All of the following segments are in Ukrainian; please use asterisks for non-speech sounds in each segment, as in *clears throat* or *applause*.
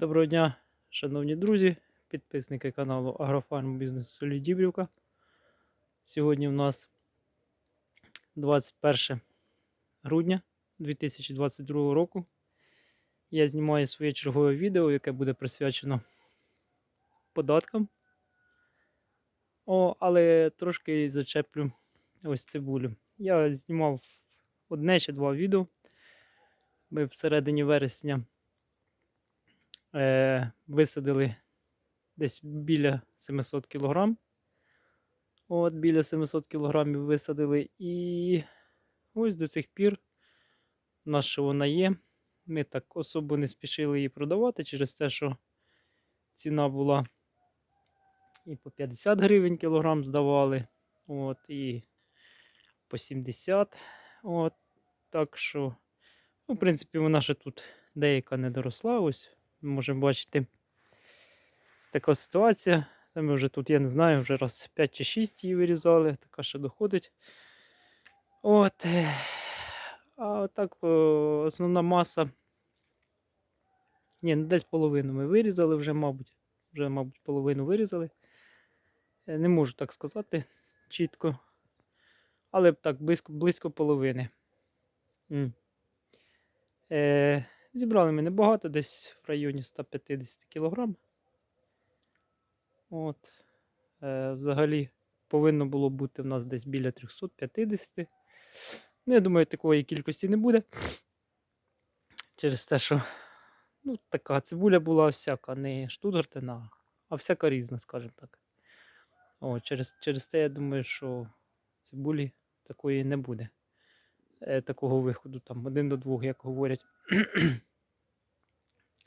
Доброго дня, шановні друзі, підписники каналу Агрофарм Бізнес Солі Дібрівка. Сьогодні в нас 21 грудня 2022 року. Я знімаю своє чергове відео, яке буде присвячено податкам. О, але трошки зачеплю ось цибулю. Я знімав одне чи два відео. Ми всередині вересня е, висадили десь біля 700 кг. От, біля 700 кг висадили. І ось до цих пір нас вона є. Ми так особо не спішили її продавати через те, що ціна була і по 50 гривень кілограм здавали. От, і по 70. От, так що, ну, в принципі, вона ще тут деяка не доросла. Ось можемо бачити така ситуація. Це ми вже тут, я не знаю, вже раз 5 чи 6 її вирізали, така ще доходить. От. е, А так о, основна маса. Ні, ну, десь половину ми вирізали вже, мабуть. Вже, мабуть, половину вирізали. Е, Не можу так сказати чітко. Але так, близько, близько половини. Е, зібрали ми небагато, десь в районі 150 кг. От. Е, взагалі повинно було бути в нас десь біля 350. Ну, я думаю, такої кількості не буде. Через те, що ну, така цибуля була всяка, не штутгартена, а всяка різна, скажімо так. О, через, через те, я думаю, що цибулі такої не буде. Е, такого виходу, там один до двох, як говорять.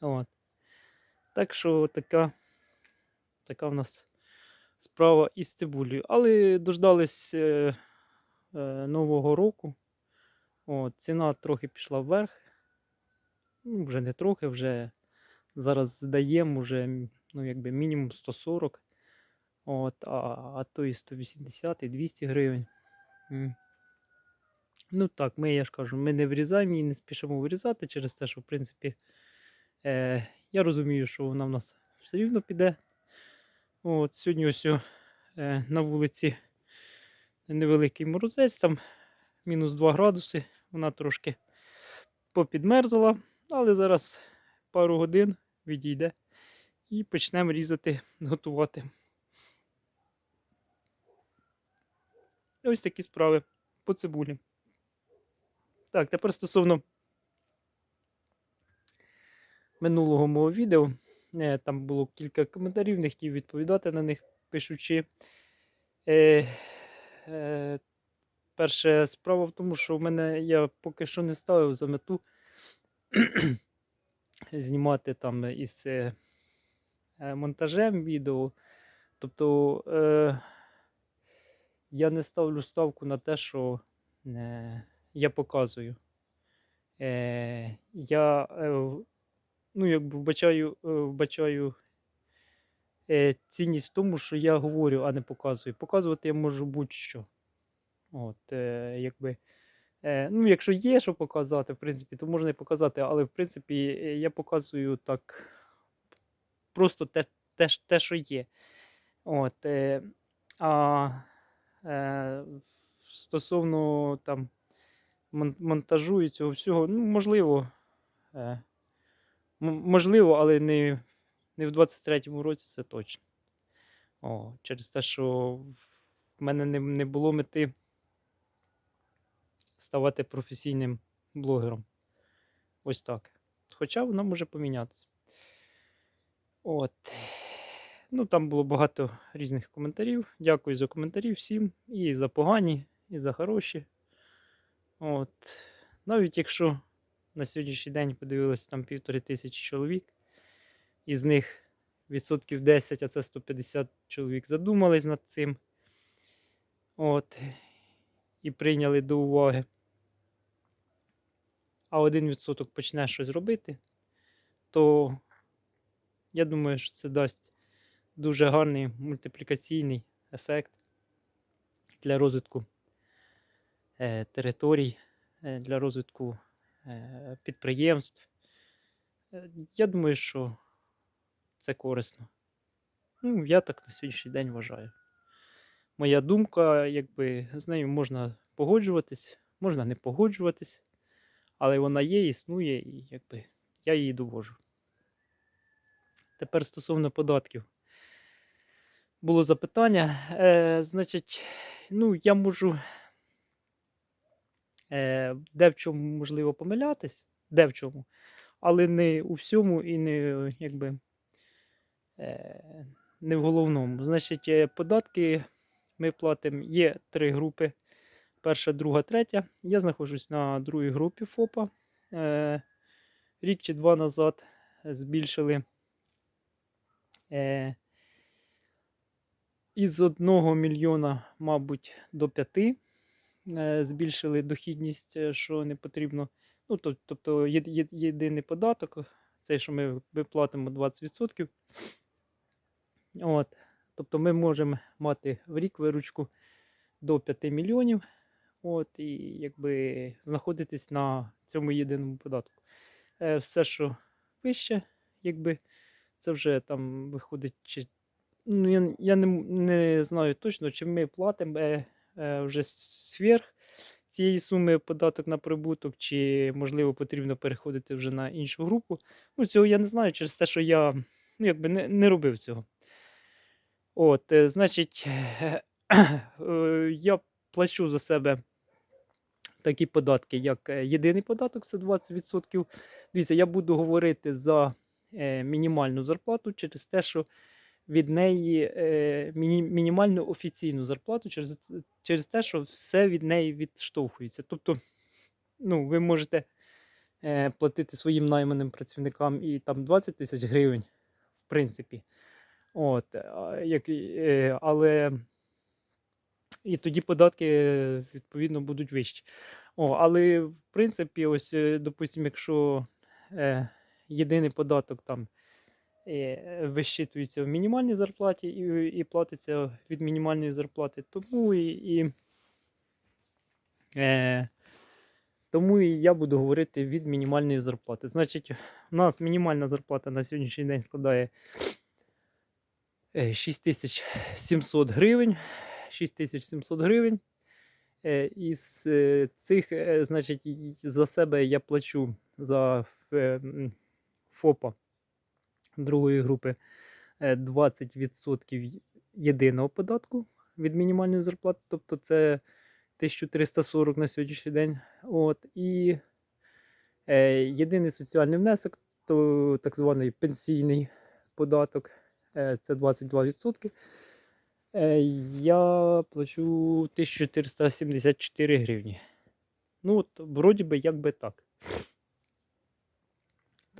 От. Так що така, така в нас справа із цибулею. Але дождались е, е, Нового року. От, ціна трохи пішла вверх. Ну, вже не трохи, вже зараз здаємо вже ну, якби мінімум 140. От, а, а то і 180 і 200 гривень. М. Ну так, ми, я ж кажу, ми не вирізаємо її, не спішимо вирізати через те, що в принципі е, я розумію, що вона в нас все рівно піде. От, сьогодні ось е, на вулиці невеликий морозець, там мінус 2 градуси. Вона трошки попідмерзла, але зараз пару годин відійде і почнемо різати, готувати. Ось такі справи по цибулі. Так, тепер стосовно минулого мого відео. Е, Там було кілька коментарів, не хотів відповідати на них, пишучи. Е, е, перше справа в тому, що в мене я поки що не ставив за мету *clears throat* знімати там із е, е, монтажем відео. Тобто е, я не ставлю ставку на те, що е, я показую. Е, я е, ну, якби вбачаю, е, вбачаю е, цінність в тому, що я говорю, а не показую. Показувати я можу будь-що. От, е, якби, ну, якщо є що показати, в принципі, то можна і показати, але в принципі я показую так просто те, те, те що є. От, а стосовно там монтажу і цього всього, ну, можливо, можливо, але не, не в 23-му році це точно. О, через те, що в мене не, не було мети ставати професійним блогером. Ось так. Хоча воно може помінятися. От. Ну, там було багато різних коментарів. Дякую за коментарі всім. І за погані, і за хороші. От. Навіть якщо на сьогоднішній день подивилось там півтори тисячі чоловік, із них відсотків 10, а це 150 чоловік задумались над цим. От. І прийняли до уваги. А один відсоток почне щось робити, то я думаю, що це дасть дуже гарний мультиплікаційний ефект для розвитку е, територій, е, для розвитку підприємств. Е, Я думаю, що це корисно. Ну, я так на сьогоднішній день вважаю. Моя думка, якби з нею можна погоджуватись, можна не погоджуватись, але вона є, існує, і якби я її довожу. Тепер стосовно податків. Було запитання. Е, значить, ну, я можу е, де в чому можливо помилятись, де в чому, але не у всьому і не е, якби е, не в головному. Значить, е, податки ми платимо. Є три групи. Перша, друга, третя. Я знаходжусь на другій групі ФОПа. Е, рік чи два назад збільшили е, із 1 мільйона, мабуть, до 5 е, збільшили дохідність, е, що не потрібно. Ну, тобто єдиний податок, цей, що ми, ми платимо 20%. От. Тобто ми можемо мати в рік виручку до 5 мільйонів. От, і якби знаходитись на цьому єдиному податку. Е, все, що вище, якби це вже там виходить, чи ну, я, я не, не знаю точно, чи ми платимо е, е, вже сверх цієї суми податок на прибуток, чи можливо потрібно переходити вже на іншу групу. Ну, цього я не знаю через те, що я ну, якби не, не робив цього. От, е, значить, *clears throat* е, я плачу за себе такі податки, як е, єдиний податок, це 20%. Дивіться, я буду говорити за е, мінімальну зарплату через те, що від неї е, міні, мінімальну офіційну зарплату через, через те, що все від неї відштовхується. Тобто, ну, ви можете е, платити своїм найманим працівникам і там 20 тисяч гривень, в принципі. От, як, е, але і тоді податки, відповідно, будуть вищі. О, але в принципі, ось, допустимо, якщо е, єдиний податок там вищитується в мінімальній зарплаті і, і платиться від мінімальної зарплати, тому і, і е, тому і я буду говорити від мінімальної зарплати. Значить, у нас мінімальна зарплата на сьогоднішній день складає е, 6700 гривень. 6700 гривень. Е, Із е, цих, е, значить, за себе я плачу за е, ФОПа другої групи е, 20% єдиного податку від мінімальної зарплати, тобто це 1340 на сьогоднішній день. От, і е, єдиний соціальний внесок, то так званий пенсійний податок, е, це 22%. Е, Я плачу 1474 гривні. Ну, от, вроді би, як би так.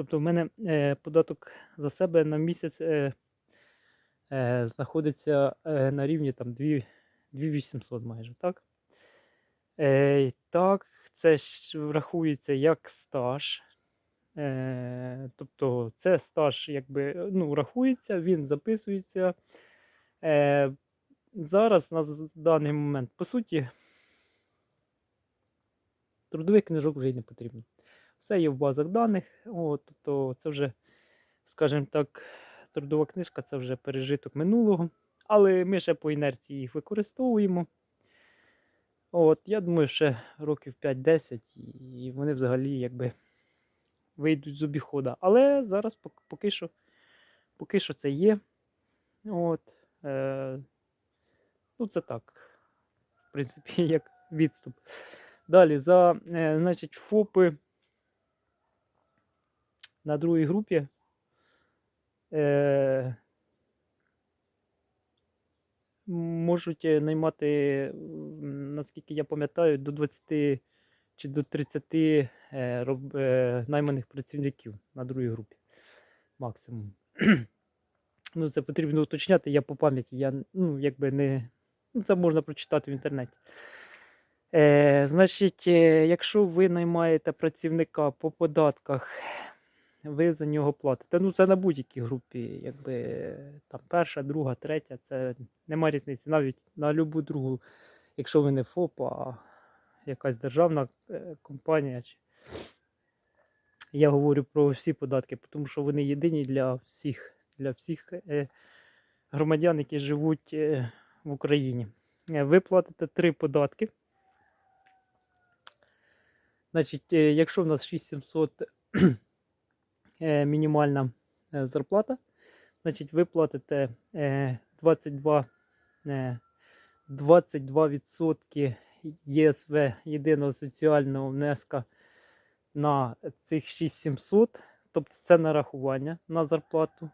Тобто, в мене е, податок за себе на місяць е, е, знаходиться е, на рівні там 2 2800 майже, так? Е, так, це ж врахується як стаж. Е, тобто, це стаж, якби ну, рахується, він записується. Е, зараз на даний момент, по суті, трудових книжок вже й не потрібно. Все є в базах даних. О, тобто це вже, скажімо так, трудова книжка це вже пережиток минулого. Але ми ще по інерції їх використовуємо. От, я думаю, ще років 5-10, і вони взагалі якби вийдуть з обіходу. Але зараз поки що, поки що це є. От, е, ну, це так. В принципі, *laughs* як відступ. Далі, за, е, значить, ФОПи на другій групі. Е, можуть е, наймати, наскільки я пам'ятаю, до 20 чи до 30 е, роб- е, найманих працівників на другій групі. Максимум. *clears throat* ну, це потрібно уточняти. Я по пам'яті, я ну, якби не. Ну, це можна прочитати в інтернеті. Е, значить, е, якщо ви наймаєте працівника по податках, ви за нього платите. Ну, це на будь-якій групі, якби там перша, друга, третя, це нема різниці. Навіть на любу другу, якщо ви не ФОП, а якась державна е, компанія. Я говорю про всі податки, тому що вони єдині для всіх, для всіх е, громадян, які живуть е, в Україні. Ви платите три податки. Значить, якщо в нас 6700 е, мінімальна е, зарплата, значить ви платите е, 22, е, 22% ЄСВ єдиного соціального внеска на цих 6700, тобто це нарахування на зарплату.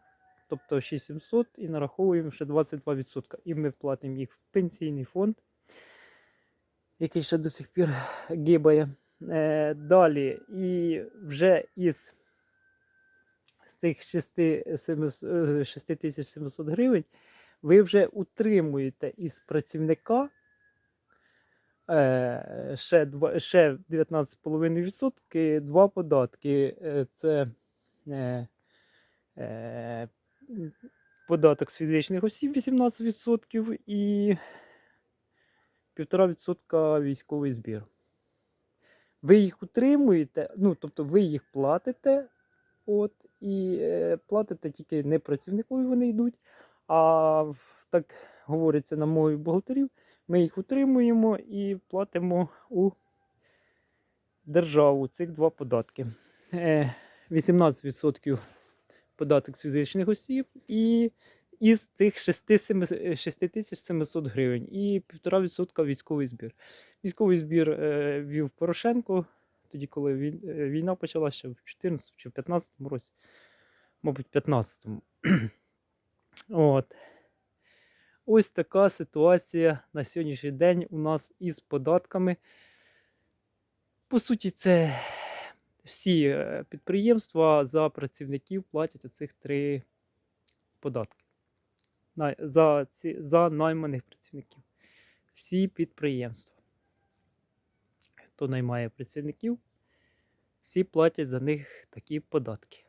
Тобто 6700 і нараховуємо ще 22%. І ми платимо їх в пенсійний фонд, який ще до сих пір гибає. Е, далі, і вже із цих 6700 гривень ви вже утримуєте із працівника е, ще, ще 19,5% два податки. Е, Це е, е, податок з фізичних осіб 18% і 1,5% військовий збір. Ви їх утримуєте, ну, тобто ви їх платите, от, і е, платите тільки не працівникові вони йдуть, а так говориться на мові бухгалтерів, ми їх утримуємо і платимо у державу цих два податки. Е, 18% податок з фізичних осіб і із цих 6700 гривень і 1,5% військовий збір. Військовий збір е, вів Порошенко, тоді, коли е, війна почалася ще в 2014 чи в 2015 році, мабуть, в 2015. *clears throat* От. Ось така ситуація на сьогоднішній день у нас із податками. По суті, це всі е, підприємства за працівників платять оцих три податки. За, ці, за найманих працівників. Всі підприємства. Хто наймає працівників, всі платять за них такі податки.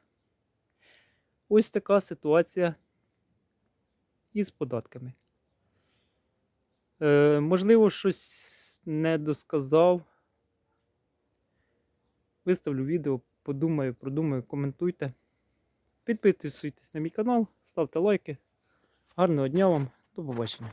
Ось така ситуація із податками. Е, можливо, щось не досказав. Виставлю відео, подумаю, продумаю, коментуйте. Підписуйтесь на мій канал, ставте лайки. Гарного дня вам, до побачення.